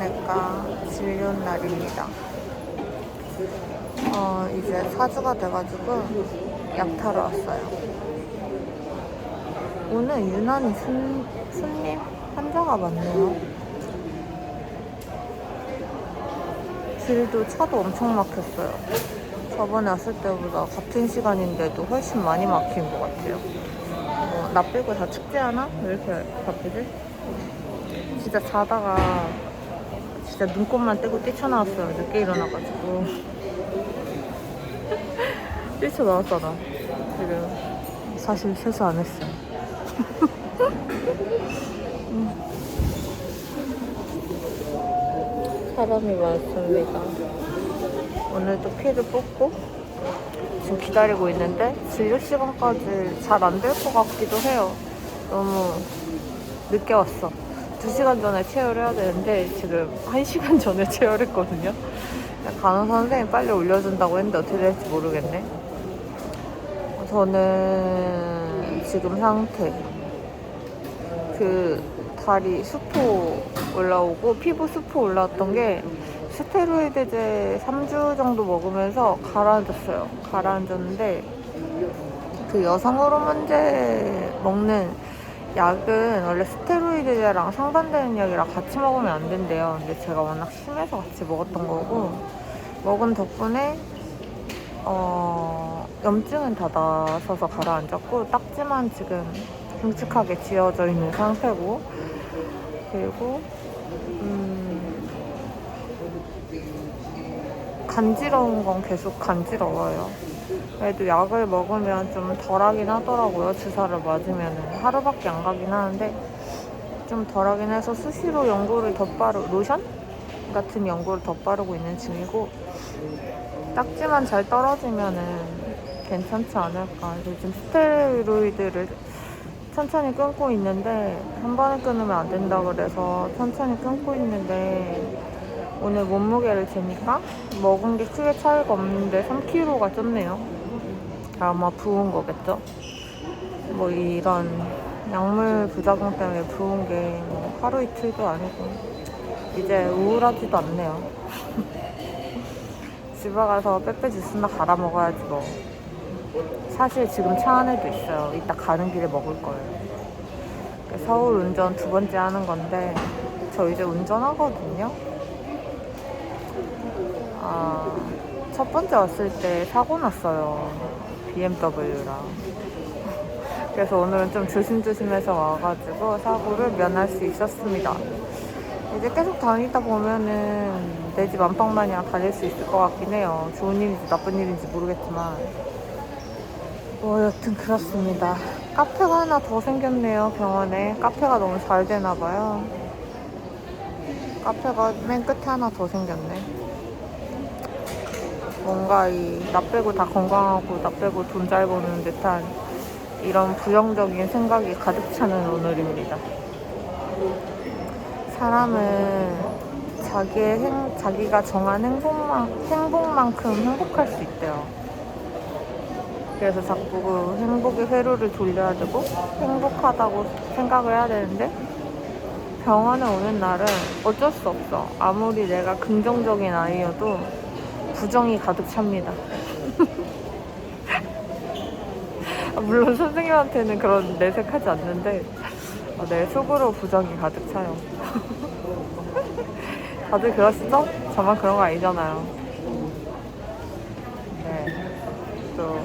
정형외과 진료 날입니다. 어, 이제 4주가 돼가지고 약 타러 왔어요. 오늘 유난히 손, 손님 환자가 많네요. 길도 차도 엄청 막혔어요. 저번에 왔을 때보다 같은 시간인데도 훨씬 많이 막힌 것 같아요. 어, 나 빼고 다 않아? 왜 이렇게 바쁘지? 진짜 자다가 진짜 눈곱만 떼고 뛰쳐나왔어요. 늦게 일어나가지고. 뛰쳐나왔잖아. 지금 사실 세수 안 했어요. 음. 사람이 많습니다. 오늘도 피를 뽑고 지금 기다리고 있는데 진료 시간까지 잘 안 될 것 같기도 해요. 너무 늦게 왔어. 2시간 전에 체열해야 되는데 지금 1시간 전에 체열했거든요. 간호사 선생님 빨리 올려준다고 했는데 어떻게 될지 모르겠네. 저는 지금 상태 그 다리 수포 올라오고 피부 수포 올라왔던 게 스테로이드제 3주 정도 먹으면서 가라앉았어요. 가라앉았는데 그 여성 호르몬제 먹는 약은 원래 스테로이드제랑 상반되는 약이라 같이 먹으면 안 된대요. 근데 제가 워낙 심해서 같이 먹었던 거고 먹은 덕분에 어, 염증은 다 나서서 가라앉았고 딱지만 지금 굵직하게 지어져 있는 상태고 그리고 음, 간지러운 건 계속 간지러워요. 그래도 약을 먹으면 좀 덜하긴 하더라고요. 주사를 맞으면 하루밖에 안 가긴 하는데 좀 덜하긴 해서 수시로 연고를 덧바르 로션 같은 연고를 덧바르고 있는 중이고 딱지만 잘 떨어지면은 괜찮지 않을까. 요즘 스테로이드를 천천히 끊고 있는데 한 번에 끊으면 안 된다 그래서 천천히 끊고 있는데 오늘 몸무게를 재니까 먹은 게 크게 차이가 없는데 3kg가 쪘네요. 아마 부은 거겠죠? 뭐 이런 약물 부작용 때문에 부은 게 뭐 하루 이틀도 아니고 이제 우울하지도 않네요. 집에 가서 빼빼 주스나 갈아 먹어야지 뭐. 사실 지금 차 안에도 있어요. 이따 가는 길에 먹을 거예요. 서울 운전 두 번째 하는 건데 저 이제 운전하거든요. 아, 첫 번째 왔을 때 사고 났어요. BMW랑. 그래서 오늘은 좀 조심조심해서 와가지고 사고를 면할 수 있었습니다. 이제 계속 다니다 보면은 내 집 안방마냥 다닐 수 있을 것 같긴 해요. 좋은 일인지 나쁜 일인지 모르겠지만. 뭐 여튼 그렇습니다. 카페가 하나 더 생겼네요 병원에. 카페가 너무 잘 되나 봐요. 카페가 맨 끝에 하나 더 생겼네. 뭔가 이 나 빼고 다 건강하고 나 빼고 돈 잘 버는 듯한 이런 부정적인 생각이 가득 차는 오늘입니다. 사람은 자기의 행, 자기가 정한 행복만, 행복만큼 행복할 수 있대요. 그래서 자꾸 그 행복의 회로를 돌려야 되고 행복하다고 생각을 해야 되는데 병원에 오는 날은 어쩔 수 없어. 아무리 내가 긍정적인 아이여도 부정이 가득 찹니다. 아, 물론 선생님한테는 그런 내색하지 않는데 어, 내 속으로 부정이 가득 차요. 다들 그러시죠? 저만 그런 거 아니잖아요. 네. 또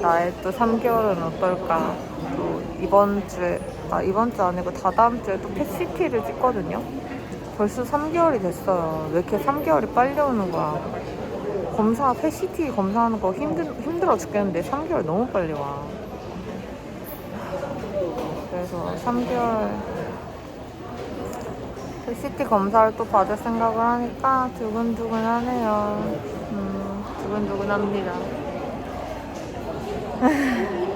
나의 또 3개월은 어떨까? 또 이번 주에 아 이번 주 아니고 다다음 주에 또 펫시티를 찍거든요. 벌써 3개월이 됐어요. 왜 이렇게 3개월이 빨리 오는 거야? 검사 펫시티 검사하는 거 힘들 힘들어 죽겠는데 3개월 너무 빨리 와. 그래서 3개월 펫시티 검사를 또 받을 생각을 하니까 두근두근하네요. 음, 두근두근합니다.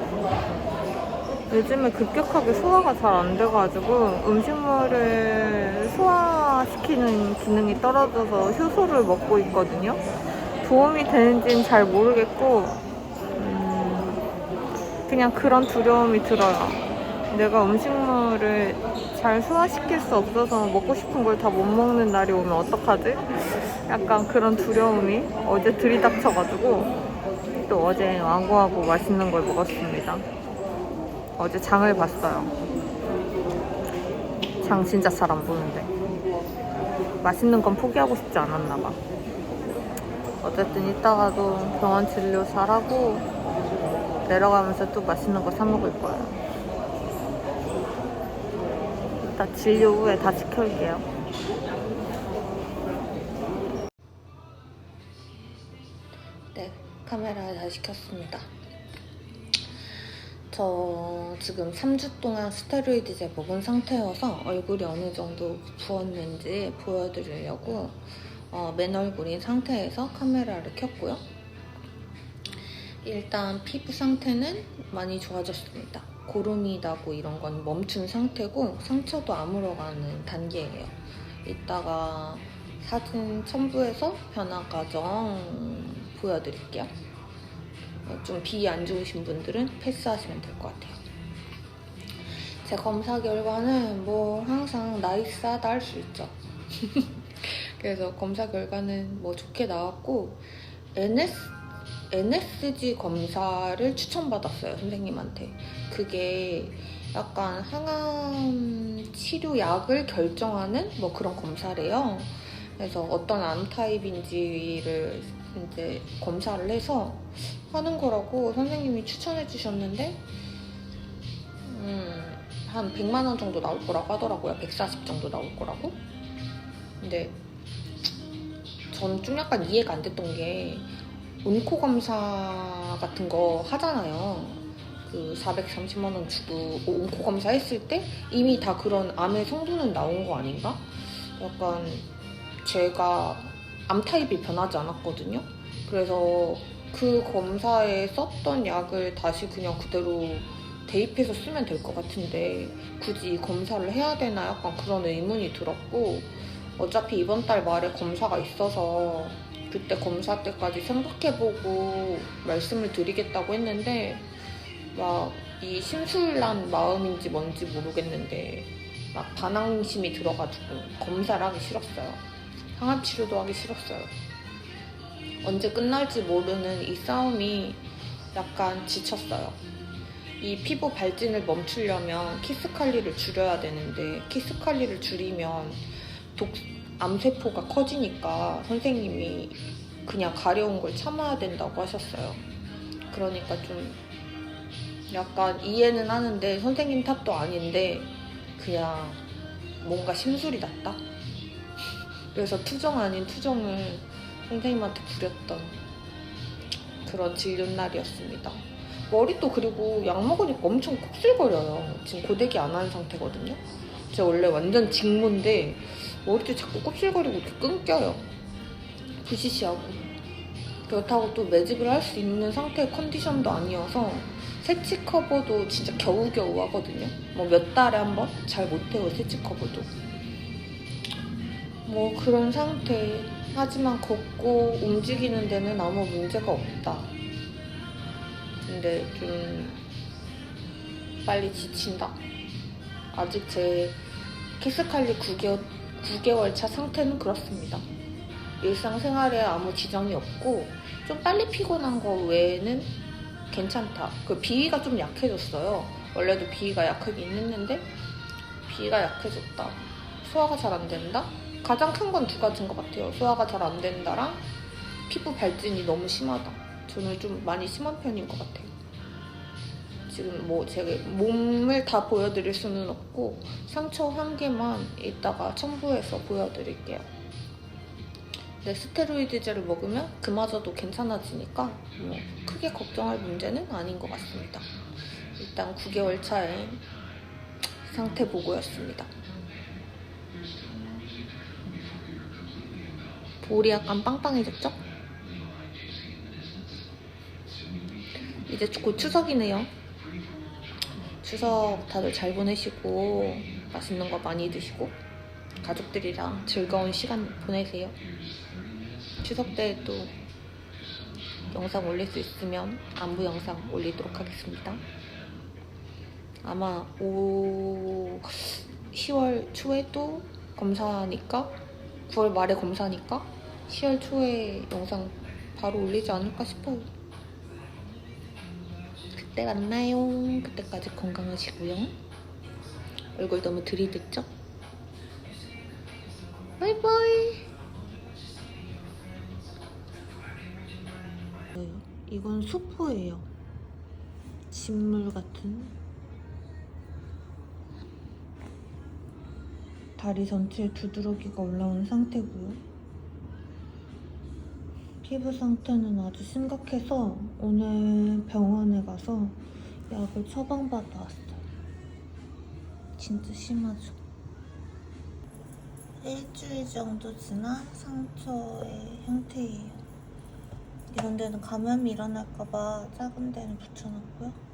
요즘에 급격하게 소화가 잘 안 돼가지고 음식물을 소화시키는 기능이 떨어져서 효소를 먹고 있거든요. 도움이 되는지는 잘 모르겠고, 음, 그냥 그런 두려움이 들어요. 내가 음식물을 잘 소화시킬 수 없어서 먹고 싶은 걸 다 못 먹는 날이 오면 어떡하지? 약간 그런 두려움이 어제 들이닥쳐가지고 또 어제 완고하고 맛있는 걸 먹었습니다. 어제 장을 봤어요. 장 진짜 잘 안 보는데. 맛있는 건 포기하고 싶지 않았나 봐. 어쨌든 이따가도 병원 진료 잘하고 내려가면서 또 맛있는 거 사 먹을 거예요. 이따 진료 후에 다시 켤게요. 네, 카메라 다 시 켰습니다. 저 지금 3주 동안 스테로이드제 먹은 상태여서 얼굴이 어느 정도 부었는지 보여드리려고 어, 맨 얼굴인 상태에서 카메라를 켰고요. 일단 피부 상태는 많이 좋아졌습니다. 고름이 나고 이런 건 멈춘 상태고 상처도 아물어가는 단계예요. 이따가 사진 첨부해서 변화 과정 보여드릴게요. 어, 좀비 안 좋으신 분들은 패스하시면 될 것 같아요. 제 검사 결과는 뭐 항상 나이스하다 할 수 있죠. 그래서 검사 결과는 뭐 좋게 나왔고 NS, NSG 검사를 추천받았어요 선생님한테. 그게 약간 항암 치료약을 결정하는 뭐 그런 검사래요. 그래서 어떤 암 타입인지를 이제 검사를 해서 하는 거라고 선생님이 추천해 주셨는데 음, 한 100만 원 정도 나올 거라고 하더라고요. 140 정도 나올 거라고. 근데 저는 좀 약간 이해가 안 됐던 게 온코 검사 같은 거 하잖아요. 그 430만 원 주고 온코 검사 했을 때 이미 다 그런 암의 성분은 나온 거 아닌가? 약간 제가 암 타입이 변하지 않았거든요. 그래서 그 검사에 썼던 약을 다시 그냥 그대로 대입해서 쓰면 될 것 같은데 굳이 검사를 해야 되나 약간 그런 의문이 들었고 어차피 이번 달 말에 검사가 있어서 그때 검사 때까지 생각해보고 말씀을 드리겠다고 했는데 막 이 심술난 마음인지 뭔지 모르겠는데 막 반항심이 들어가지고 검사를 하기 싫었어요. 항암 치료도 하기 싫었어요. 언제 끝날지 모르는 이 싸움이 약간 지쳤어요. 이 피부 발진을 멈추려면 키스 칼리를 줄여야 되는데 키스 칼리를 줄이면 독 암세포가 커지니까 선생님이 그냥 가려운 걸 참아야 된다고 하셨어요. 그러니까 좀 약간 이해는 하는데 선생님 탓도 아닌데 그냥 뭔가 심술이 났다. 그래서 투정 아닌 투정을 선생님한테 부렸던 그런 진료 날이었습니다. 머리도 그리고 약 먹으니까 엄청 곱슬거려요. 지금 고데기 안 한 상태거든요. 제가 원래 완전 직모인데 머리도 자꾸 곱슬거리고 이렇게 끊겨요. 부시시하고. 그렇다고 또 매직을 할 수 있는 상태의 컨디션도 아니어서 세치 커버도 진짜 겨우겨우 하거든요. 뭐 몇 달에 한 번? 잘 못해요, 세치 커버도. 뭐 그런 상태. 하지만 걷고 움직이는 데는 아무 문제가 없다. 근데 좀 빨리 지친다. 아직 제 키스칼리 9개월, 9개월 차 상태는 그렇습니다. 일상생활에 아무 지장이 없고 좀 빨리 피곤한 거 외에는 괜찮다. 그 비위가 좀 약해졌어요. 원래도 비위가 약하긴 했는데 비위가 약해졌다. 소화가 잘 안 된다. 가장 큰 건 두 가지인 것 같아요. 소화가 잘 안 된다랑 피부 발진이 너무 심하다. 저는 좀 많이 심한 편인 것 같아요. 지금 뭐 제가 몸을 다 보여드릴 수는 없고 상처 한 개만 이따가 첨부해서 보여드릴게요. 네, 스테로이드제를 먹으면 그마저도 괜찮아지니까 뭐 크게 걱정할 문제는 아닌 것 같습니다. 일단 9개월 차의 상태 보고였습니다. 볼이 약간 빵빵해졌죠? 이제 곧 추석이네요. 추석 다들 잘 보내시고 맛있는 거 많이 드시고 가족들이랑 즐거운 시간 보내세요. 추석 때 또 영상 올릴 수 있으면 안부 영상 올리도록 하겠습니다. 아마 오 10월 초에 또 검사니까 9월 말에 검사니까 10월 초에 영상 바로 올리지 않을까 싶어요. 그때 만나요. 그때까지 건강하시고요. 얼굴 너무 들이댔죠? 바이바이. 네, 이건 수포예요. 진물 같은. 다리 전체에 두드러기가 올라온 상태고요. 피부 상태는 아주 심각해서 오늘 병원에 가서 약을 처방받아 왔어요. 진짜 심하죠? 일주일 정도 지난 상처의 형태예요. 이런 데는 감염이 일어날까봐 작은 데는 붙여놨고요.